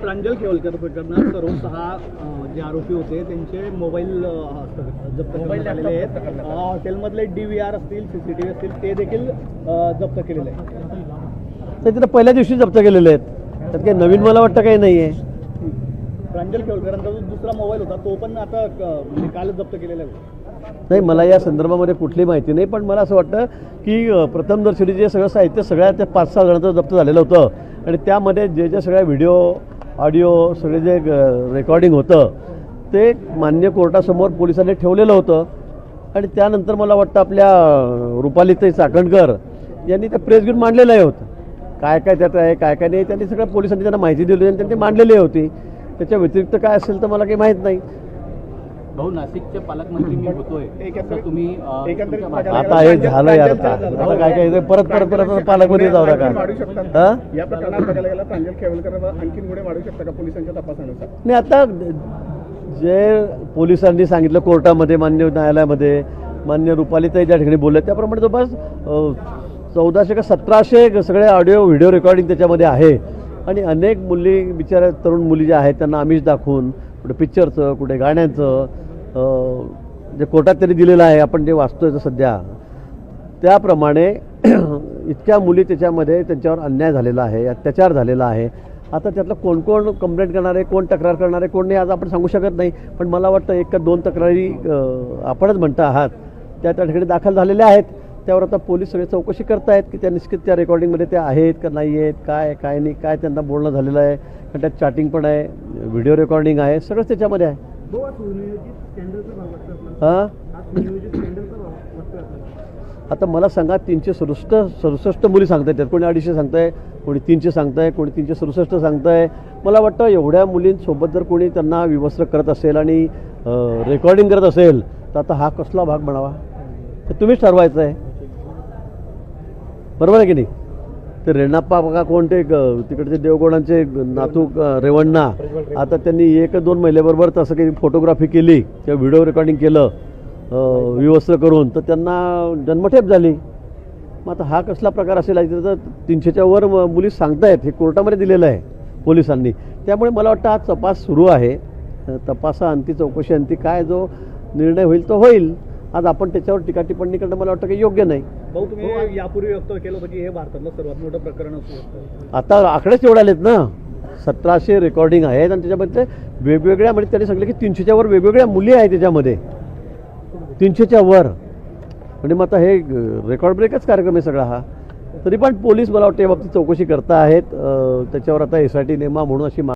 प्रांजल केवलकर प्रकरणात सर्व सहा जे आरोपी होते त्यांचे मोबाईल जप्त करण्यात आलेले आहेत. अं, हॉटेलमधले डी व्ही आर असतील सीसीटीव्ही असतील ते देखील जप्त केलेले आहेत. ते तिथं पहिल्या दिवशी जप्त केलेले आहेत. त्यात काही नवीन मला वाटतं काही नाही आहे प्रांजल केवलकरांचा जो दुसरा मोबाईल होता तो पण आता म्हणजे कालच जप्त केलेला आहे. नाही मला या संदर्भामध्ये कुठली माहिती नाही पण मला असं वाटतं की प्रथमदर्शनी जे सगळं साहित्य सगळ्या त्या पाच सहा जणांचं जप्त झालेलं होतं. आणि त्यामध्ये जे जे सगळ्या व्हिडिओ ऑडिओ सगळे जे रेकॉर्डिंग होतं ते मान्य कोर्टासमोर पोलिसांनी ठेवलेलं होतं. आणि त्यानंतर मला वाटतं आपल्या रुपालीताई चाकणकर यांनी ते प्रेस घेऊन मांडलेलं आहे होतं. काय काय त्यात आहे काय काय नाही त्यांनी सगळं पोलिसांनी त्यांना माहिती दिली आणि त्यांनी मांडलेली होती. त्याच्या व्यतिरिक्त काय असेल तर मला काही माहीत नाही. भाऊ नाशिकचे पालकमंत्री मी होतोय. तुम्ही आता हे झालं यार आता. काय काय ते परत परत परत पालकमध्ये जाऊ नका. या प्रकरणात बघायला गेला प्रांजल केवलकर आणखीन गुन्हे वाढू शकता का पोलिसांच्या तपासानुसार? नाही आता जे पोलिसांनी सांगितलं कोर्टामध्ये मान्य न्यायालयामध्ये मान्य रुपालीताई ज्या ठिकाणी बोलल्या त्याप्रमाणे जवळपास चौदाशे का सतराशे सगळे ऑडिओ व्हिडिओ रेकॉर्डिंग त्याच्यामध्ये आहे. आणि अनेक मुली बिचाऱ्या तरुण मुली ज्या आहेत त्यांना आमिष दाखवून कुठे पिक्चरचं कुठे गाण्याचं जे कोर्टात त्यांनी दिलेलं आहे आपण जे वाचतोय तर सध्या त्याप्रमाणे इतक्या मुली त्याच्यामध्ये त्यांच्यावर अन्याय झालेला आहे अत्याचार झालेला आहे. आता त्यातलं कोण कोण कंप्लेंट करणारे कोण तक्रार करणारे कोण नाही आज आपण सांगू शकत नाही. पण मला वाटतं एक का दोन तक्रारी आपणच म्हणता आहात त्या त्या ठिकाणी दाखल झालेल्या आहेत. त्यावर आता पोलीस सगळे चौकशी करतायत की त्या निश्चित त्या रेकॉर्डिंगमध्ये त्या आहेत का नाही आहेत काय काय नाही काय त्यांना बोलणं झालेलं आहे. कारण त्यात चॅटिंग पण आहे व्हिडिओ रेकॉर्डिंग आहे सगळंच त्याच्यामध्ये आहे. हां? आता मला सांगा तीनशे सदुसष्ट सदुसष्ट मुली सांगतायत त्यात. कोणी अडीचशे सांगताय कोणी तीनशे सांगताय कोणी तीनशे सदुसष्ट सांगताय. मला वाटतं एवढ्या मुलींसोबत जर कोणी त्यांना विवस्त्र करत असेल आणि रेकॉर्डिंग करत असेल तर आता हा कसला भाग म्हणावा? तर तुम्हीच ठरवायचं आहे बरोबर आहे की नाही? ते रेणाप्पा बघा कोणते तिकडचे देवगोडांचे नातू रेवण्णा. आता त्यांनी एक दोन महिलेबरोबर तसं काही फोटोग्राफी केली किंवा व्हिडिओ रेकॉर्डिंग केलं विवस्त्र करून. तर त्यांना जन्मठेप झाली. मग आता हा कसला प्रकार असेल तर तीनशेच्या वर मुली सांगतायत हे कोर्टामध्ये दिलेलं आहे पोलिसांनी. त्यामुळे मला वाटतं हा तपास सुरू आहे. तपासा अंती चौकशी अंती काय जो निर्णय होईल तो होईल. आज आपण त्याच्यावर टीका टिप्पणी करणं मला वाटतं की योग्य नाही. भाऊ तुम्ही यापूर्वी वक्तव्य केलं होतं की हे भारतातलं सर्वात मोठं प्रकरण असू शकतं. आता आकडेच एवढे आलेत ना. सतराशे रेकॉर्डिंग आहेत आणि त्याच्यामध्ये वेगवेगळ्या म्हणजे त्यांनी सांगितलं की तीनशेच्या वर वेगवेगळ्या मुली आहेत त्याच्यामध्ये. तीनशेच्या वर. म्हणजे मग आता हे रेकॉर्ड ब्रेकच कार्यक्रम आहे सगळा हा. तरी पण पोलीस मला वाटतं या बाबतीत चौकशी करता आहेत त्याच्यावर आता एस आय टी नेमा म्हणून अशी मा